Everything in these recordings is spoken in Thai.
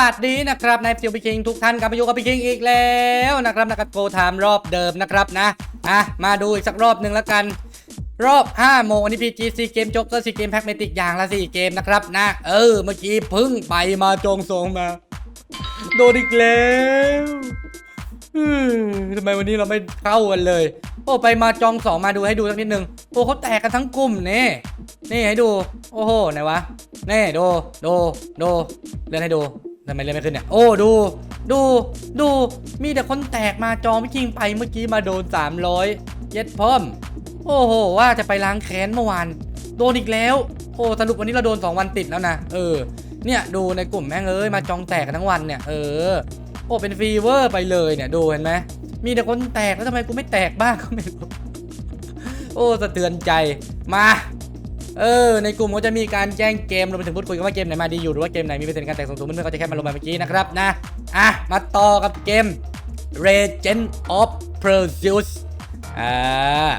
สวัสดีนะครับนายฟิวปิคิงทุกท่านกลับมาอยู่กับปิคิงอีกแล้วนะครับนะครับโกไทม์รอบเดิมนะครับนะอะมาดูอีกสักรอบหนึ่งแล้วกัน รอบ 5 โมงอันนี้ PGC เกมจ็อกเกอร์ซีเกมแพ็กเมติกอย่างละ4เกมนะครับนะ เออ เมื่อกี้พึ่งไปมาจงทรงมา โดนอีกแล้ว ทำไมวันนี้เราไม่เข้ากันเลย โอ้ไปมาจองสองมาดูให้ดูสักนิดนึง โอ้เขาแตกกันทั้งกลุ่มนี่นี่ให้ดู โอ้โหไหนวะนี่ดูดูดูเล่นให้ดูทำไมเล่นไม่ขึ้นเนี่ย โอ้ดู ดูดูมีแต่คนแตกมาจองไม่จริงไปเมื่อกี้มาโดน 300 เย็ดพร้อม โอ้โหว่าจะไปล้างแค้นเมื่อวานโดนอีกแล้ว โอ้สรุปวันนี้เราโดน 2 วันติดแล้วนะเออเนี่ยดูในกลุ่มแม่งเอ้ยมาจองแตกกันทั้งวันเนี่ยเออ โอ้เป็นฟีเวอร์ไปเลยเนี่ยดูเห็นไหมมีแต่คนแตกแล้วทำไมกูไม่แตกบ้างก็ไม่รู้โอ้สะเทือนใจมาเออในกลุ่มก็จะมีการแจ้งเกมรวมไปถึงพูดคุยกันว่าเกมไหนมาดีอยู่หรือว่าเกมไหนมีเปอร์เซ็นต์การแตกสูงๆเพื่อนๆก็จะแค่มาลงมาเมื่อกี้นะครับนะอะมาต่อกับเกม Legend of Perseus อ่า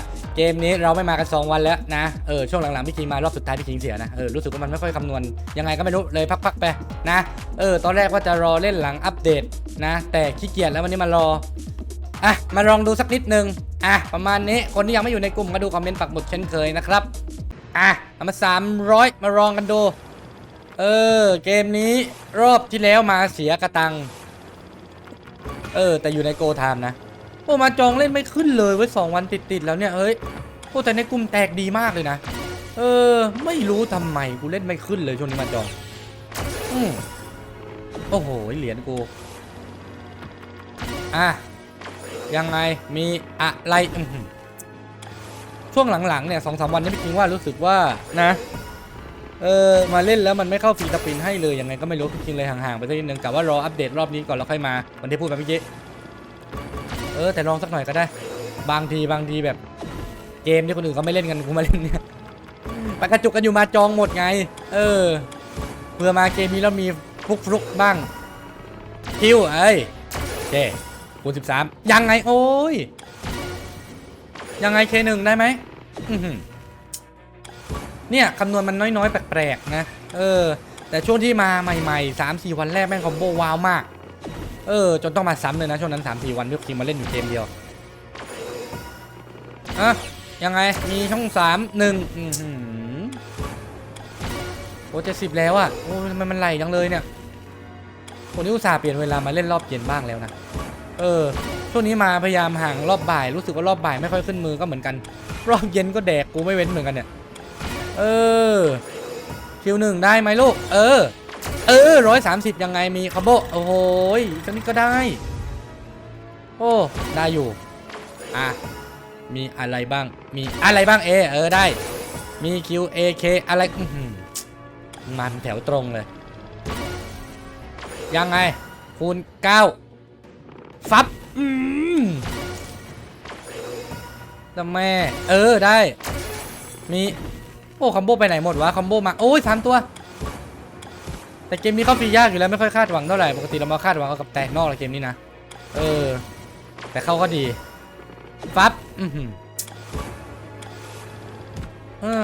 เกมนี้เราไม่มากัน 2 วันแล้วนะ เออช่วงหลังๆพี่คิงมารอบสุดท้ายพี่คิงเสียนะ เออรู้สึกว่ามันไม่ค่อยคำนวณยังไงก็ไม่รู้เลยพักๆไปนะ เออตอนแรกว่าจะรอเล่นหลังอัปเดตนะ แต่ขี้เกียจแล้ววันนี้มารออะมาลองดูสักนิดนึงอะประมาณนี้คนที่ยังไม่อยู่ในกลุ่มก็ดูคอมเมนต์ปักหมุดเช่นเคยนะครับอะเอามา 300 มาลองกันดู เออเกมนี้รอบที่แล้วมาเสียกระตัง เออแต่อยู่ในโกไทม์นะ อ้มาจองเล่นไม่ขึ้นเลยไว้สองวันติดๆแล้วเนี่ยเฮ้ยโอ้แต่ในกลุ่มแตกดีมากเลยนะ เออ ไม่รู้ทำไมกูเล่นไม่ขึ้นเลยช่วงนี้มาจองอืมโอ้โหเหรียญกู อะ ยังไงมีอะไรช่วงหลังๆเนี่ยสองสามวันนี้พี่คิงว่ารู้สึกว่านะ เออมาเล่นแล้วมันไม่เข้าฟรีสปินให้เลยยังไงก็ไม่รู้พี่คิงเลยห่างๆไปสักนิดนึงกะว่ารออัปเดตรอบนี้ก่อนแล้วค่อยมาวันที่พูดไปเมื่ อกี้เออแต่ลองสักหน่อยก็ได้ บางทีบางทีแบบ เกมที่คนอื่นเขาไม่เล่นกันกูมาเล่นเนี่ยไปกระจุกกันอยู่มาจองหมดไง เออเพื่อมาเกมนี้แล้วมีฟุกฟลุกบ้างคิวเอ้ยโอเคคูณสิบสามยังไงโอ้ยยังไงเคหนึ่งได้ไหมเนี่ยคำนวณมันน้อยๆ แปลกๆนะ เออ แต่ช่วงที่มาใหม่ๆ3 4วันแรกแม่งคอมโบว้าวมาก เออ จนต้องมาซ้ำเลยนะ ช่วงนั้น 3 4 วันที่ทีมมาเล่นอยู่เกมเดียวอะยังไง มีช่อง 3 1อือหือโอ้จะสิบแล้วอะโอ้ทำไมมันไหลจังเลยเนี่ยคนที่อุตส่าห์เปลี่ยนเวลามาเล่นรอบเย็นบ้างแล้วนะ เออ ช่วงนี้มาพยายามห่างรอบบ่าย รู้สึกว่ารอบบ่ายไม่ค่อยขึ้นมือก็เหมือนกัน รอบเย็นก็แดกกูไม่เว้นเหมือนกันเนี่ย เออคิวหนึ่งได้ไหมลูก เออ เออร้อยสามสิบยังไงมีคาร์โบโอ้โหยสักนิดก็ได้ โอ้ ได้อยู่ อะ มีอะไรบ้าง มีอะไรบ้างเอ เออได้ มี Q A K อะไรอื้อหือมันแถวตรงเลย ยังไง คูณ9ฟับ อืมแต่แม่ เออได้ มี โอ้ คอมโบไปไหนหมดวะ คอมโบมา โอ้ยสามตัว แต่เกมนี้เขาฟรียากอยู่แล้วไม่ค่อยคาดหวังเท่าไหร่ปกติเรามาคาดหวังกับแตกนอกเลยเกมนี้นะเออ แต่เขาก็ดีฟับอือเออ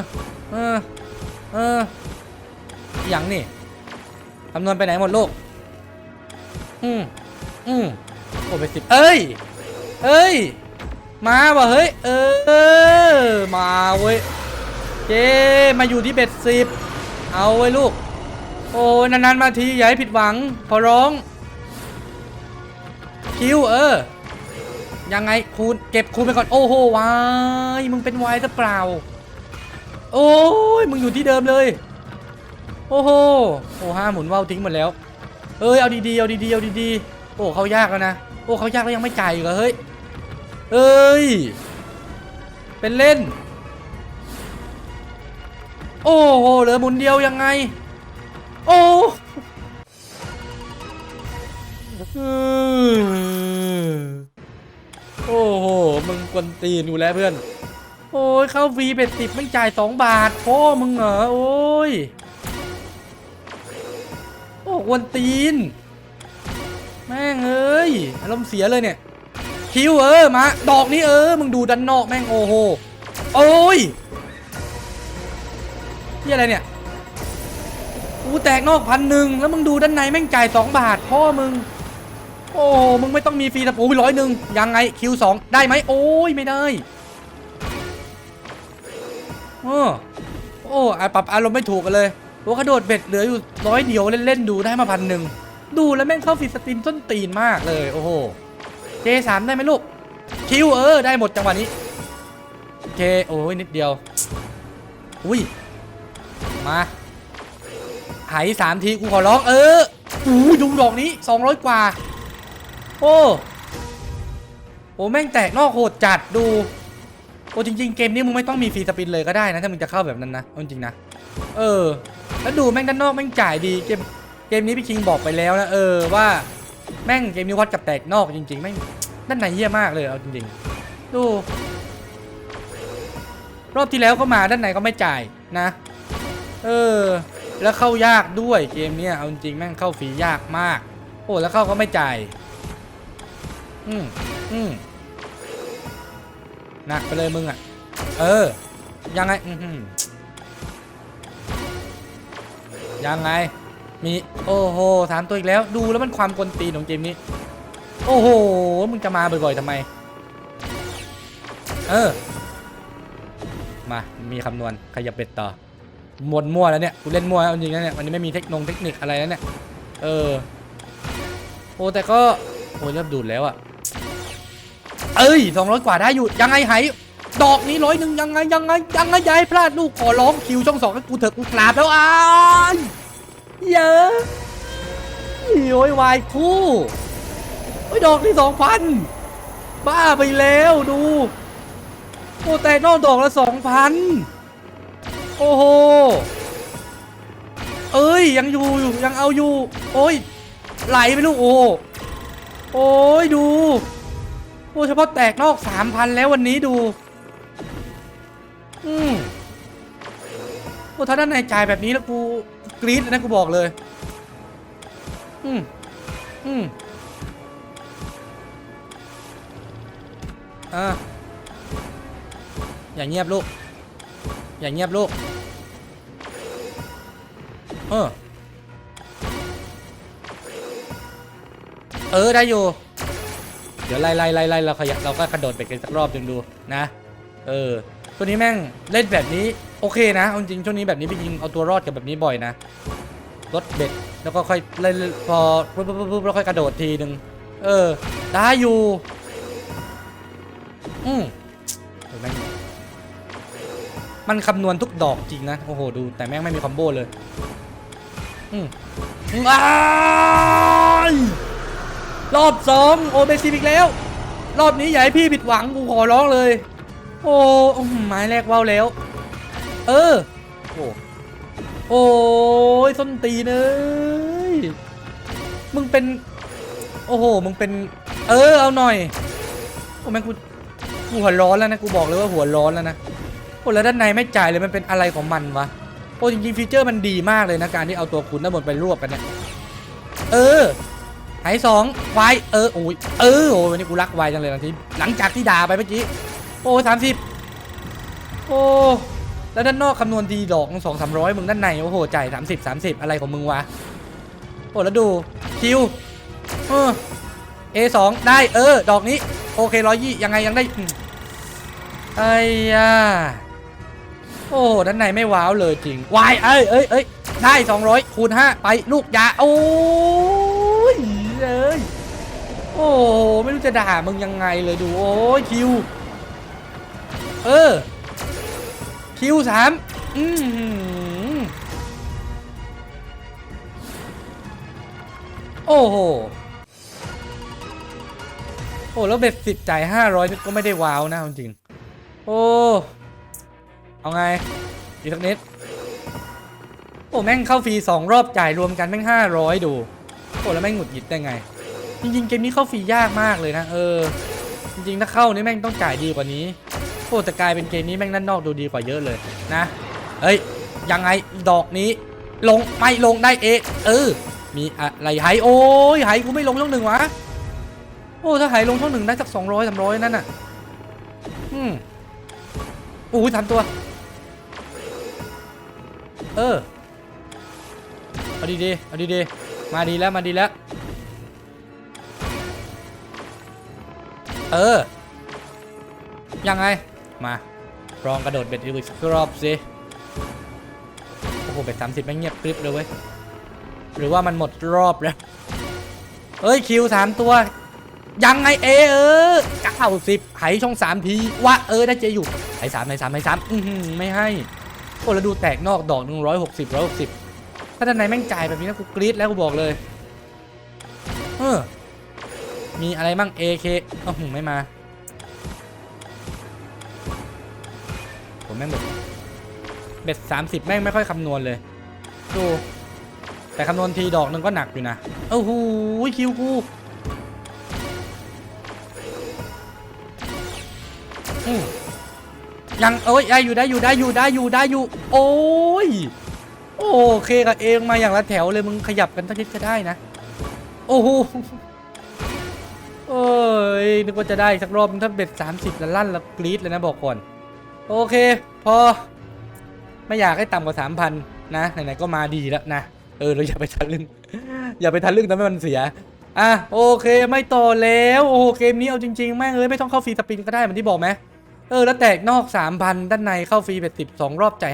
เออเอออย่างนี่คำนวณไปไหนหมดลูกอืมอืมโอ้ไปสิบเอ้ย เอ้ย มาว่ะเฮ้ย เออ มาเว้ยเจมาอยู่ที่เบ็ดสิบเอาไว้ลูก โอ้ยนานๆมาทีอย่าให้ผิดหวัง ขอร้อง คิวเออ ยังไงคูณเก็บคูณไปก่อน โอ้โหวายมึงเป็นวายซะเปล่า โอ้ยมึงอยู่ที่เดิมเลย โอ้โหโอ้ห้าหมุนว่าวทิ้งหมดแล้ว เอ้ยเอาดีๆเอาดีๆเอาดีๆโอ้เขายากแล้วนะโอ้เขายากแล้วยังไม่จ่ายอีกเหรอเฮ้ยเอ้ยเป็นเล่น โอ้โหเหลือหมุนเดียวยังไง โอ้อืมโอ้โห มึงกวนตีนอยู่แล้วเพื่อน โอ้ย เข้าฟรีเป็ดสิบไม่จ่ายสองบาทพ่อมึงเหรอ โอ้ย โอ้กวนตีน แม่งเอ้ย อารมณ์เสียเลยเนี่ย คิวเออ มา ดอกนี้เออ มึงดูด้านนอกแม่งโอ้โห โอ้ยที่อะไรเนี่ย กูแตกนอกพันหนึ่งแล้วมึงดูด้านในแม่งจ่ายสองบาทพ่อมึง โอ้มึงไม่ต้องมีฟรีแต่โอ้ยร้อยหนึ่งยังไงคิวสองได้ไหมโอ้ยไม่ได้โอ้โอ้อะปรับอารมณ์ไม่ถูกกันเลยโอ้กระโดดเบ็ดเหลืออยู่ร้อยเดียวเล่นๆดูได้มาพันหนึ่งดูแล้วแม่งเข้าฟรีสตรีมต้นตีนมากเลยโอ้โหเจสามได้ไหมลูกคิวเออได้หมดจังหวะนี้เคโอ้ยนิดเดียวอุ้ยมา หายสามทีกูขอร้องเอออู้ยดูดอกนี้200กว่า โอ้โอ้แม่งแตกนอกโหดจัดดูโอ้จริง ๆ เกมนี้มึงไม่ต้องมีฟรีสปินเลยก็ได้นะ ถ้ามึงจะเข้าแบบนั้นนะจริงๆนะ เออ แล้วดูแม่งด้านนอกแม่งจ่ายดีเกมเกมนี้พี่คิงบอกไปแล้วนะเออว่าแม่งเกมนี้วัดกับแตกนอกจริงๆแม่งด้านในเยี่ยมากเลยเอาจริงๆ ดู รอบที่แล้วก็มาด้านในก็ไม่จ่ายนะ เออ แล้วเข้ายากด้วยเกมเนี้ยเอาจริงแม่งเข้าฟรียากมาก โอ้แล้วเข้าก็ไม่จ่ายอืมอืมหนักไปเลยมึงอะ เออ ยังไงอือหือยังไง มี โอ้โหสามตัวอีกแล้ว ดูแล้วมันความกลตีของเกมนี้ โอ้โห มึงจะมาบ่อยๆทำไม เออ มา มีคำนวณขยับเบ็ดต่อ หมวนมั่วแล้วเนี่ยกูเล่นมั่วแล้วจริงๆนะเนี่ยวันนี้ไม่มีเทคโนงเทคนิคอะไรแล้วเนี่ยเออโอ้แต่ก็โอ้เริ่มดูดแล้วอะเอ้ยสองร้อยกว่าได้อยู่ยังไงไหดอกนี้ร้อยหนึ่งยังไงยังไงยังไงอยายพลาดลูกขอร้องคิวช่องสองให้กูเถอะกูกราบแล้วอ้ายเยอะโอ้ยวายคู่โอ้ยดอกที่สองพันบ้าไปแล้วดูโอ้แต่นอกดอกละสองพัน โอ้โห เอ้ยยังอยู่อยู่ยังเอาอยู่ โอ้ยไหลไปลูกโอ้โอ้ยดู โอ้เฉพาะแตกนอกสามพันแล้ววันนี้ดู อืมโอ้ถ้าด้านในจ่ายแบบนี้แล้วกูกรี๊ดนะกูบอกเลย อืมอืมอ่าอย่าเงียบลูก อย่าเงียบลูก เออ เออ ได้อยู่ เดี๋ยวไล่ไล่ไล่ไล่เราขยับเราก็กระโดดไปกันสักรอบหนึ่งดูนะ เออตัวงนี้แม่งเล่นแบบนี้โอเคนะเอาจริงช่วงนี้แบบนี้พี่ยิงเอาตัวรอดกับแบบนี้บ่อยนะรถเบ็ดแล้วก็ค่อยเล่นพอปุ๊บปุ๊บปุ๊บแล้วค่อยกระโดดทีหนึ่งเออได้อยู่อืมเห็นไห มันคำนวณทุกดอกจริงนะ โอ้โห ดูแต่แม่งไม่มีคอมโบเลย อืมอ้ายรอบสองโอเบซิอีกแล้ว รอบนี้อย่าให้พี่ผิดหวังกูขอร้องเลย โอ้หือไม้แรกว่าวแล้ว เออ โอ้โอ้ยส้นตีนเอ้ยมึงเป็น โอ้โห มึงเป็น เออ เอาหน่อย โอ้แม่งกู กูหัวร้อนแล้วนะ กูบอกเลยว่าหัวร้อนแล้วนะ โอ้แล้วด้านในไม่จ่ายเลยมันเป็นอะไรของมันวะโอ้จริงๆฟีเจอร์มันดีมากเลยนะการที่เอาตัวคุณด้านบนไปรวบกันเนี่ยเออหายสองวายเออโอ้ยเออโอ้วันนี้กูรักวายจังเลยบางทีหลังจากที่ด่าไปเมื่อกี้โอ้สามสิบโอ้แล้วด้านนอกคำนวณดีดอกสองสามร้อยมึงด้านในโอ้โหจ่ายสามสิบสามสิบอะไรของมึงวะโอ้แล้วดูคิวเออ A สองได้เออ ดอกนี้ โอเคร้อยยี่ยังไงยังได้ไอ้ยา โอ้ด้านในไม่ว้าวเลยจริงวายเอ้ยเอ้ยเอ้ยได้ 200คูณ5ไปลูกยาโอ้ยเอ้ยโอ้ไม่รู้จะด่ามึงยังไงเลยดูโอ้ยคิว เออ คิวสามอืมโอ้โหโอ้แล้วเบ็ดสิบจ่ายห้าร้อยก็ไม่ได้ว้าวนะจริง โอ้ เอาไงอีกสักนิด โอ้แม่งเข้าฟรีสองรอบจ่ายรวมกันแม่งห้าร้อยดู โอ้แล้วแม่งหงุดหงิดได้ไง จริงๆเกมนี้เข้าฟรียากมากเลยนะเออ จริงๆถ้าเข้านี่แม่งต้องจ่ายดีกว่านี้โอ้แต่กลายเป็นเกมนี้แม่งด้านนอกดูดีกว่าเยอะเลยนะ เฮ้ยยังไงดอกนี้ ลงไม่ลงได้เอะเออ มีอะไรไหโอ้ยไหกูไม่ลงช่องหนึ่งวะโอ้ถ้าหายลงช่องหนึ่งได้สักสองร้อยสามร้อยนั่นน่ะอืมโอ้ยสามตัว เออ เอาดีๆเอาดีๆมาดีแล้ว มาดีแล้ว เออ ยังไง มา ลองกระโดดเบ็ดอีกสักรอบสิ โอ้โห เบ็ดสามสิบไม่เงียบกริบเลยเว้ย หรือว่ามันหมดรอบแล้ว เอ้ย คิวสามตัว ยังไงเอเออเก้าสิบไหช่องสามทีวะเออได้เจอยู่ไหสามไหสามไหสามอือหือไม่ให้ โอ้แล้วดูแตกนอกดอกหนึ่งร้อยหกสิบร้อยหกสิบถ้าด้านในแม่งจ่ายแบบนี้นะกูกรี๊ดแล้วกูบอกเลยเออมีอะไรบ้าง AK อ้าวไม่มาผมแม่งแบบเบ็ดสามสิบแม่งไม่ค่อยคำนวณเลยดูแต่คำนวณทีดอกหนึงก็หนักอยู่นะโอ้โหคิวกูอืม ยังเอ้ยได้อยู่ได้อยู่ได้อยู่ได้อยู่ได้อยู่ โอ้ยโอเคกับเองมาอย่างละแถวเลยมึงขยับกันสักนิดก็ได้นะ โอ้โหโอ้ยนึกว่าจะได้สักรอบถ้าเบ็ดสามสิบแล้วลั่นแล้วกรี๊ดเลยนะบอกก่อนโอเค พอ ไม่อยากให้ต่ำกว่าสามพันนะไหนๆก็มาดีแล้วนะเออเราอย่าไปทันลึ่งอย่าไปทันลึ่งทำให้มันเสียอะโอเคไม่ต่อแล้วโอ้โหเกมนี้เอาจริงๆแม่งเอ้ยไม่ต้องเข้าฟรีสปินก็ได้เหมือนที่บอกไหม เออแล้วแตกนอก 3,000 ด้านในเข้าฟรีแบบสิบสองรอบจ่าย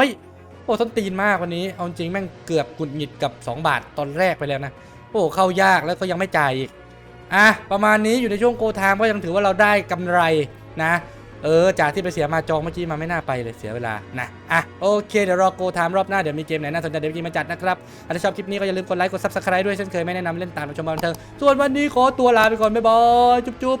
500 โอ้ต้นตีนมากวันนี้ เอาจริงแม่งเกือบกุดหงิดกับ 2 บาทตอนแรกไปแล้วนะ โอ้เข้ายากแล้วก็ยังไม่จ่ายอีก อะ ประมาณนี้อยู่ในช่วงโกทามก็ยังถือว่าเราได้กำไรนะ เออ จากที่ไปเสียมาจองเมื่อกี้มาไม่น่าไปเลยเสียเวลานะอะโอเคเดี๋ยวรอโกทามรอบหน้าเดี๋ยวมีเกมไหนน่าสนใจเดี๋ยวมีมาจัดนะครับถ้าชอบคลิปนี้ก็อย่าลืมกดไลค์กด subscribe ด้วยเช่นเคยไม่แนะนำเล่นตามชมบันเทิงส่วนวันนี้ขอตัวลาไปก่อนบ๊ายบายจุ๊บ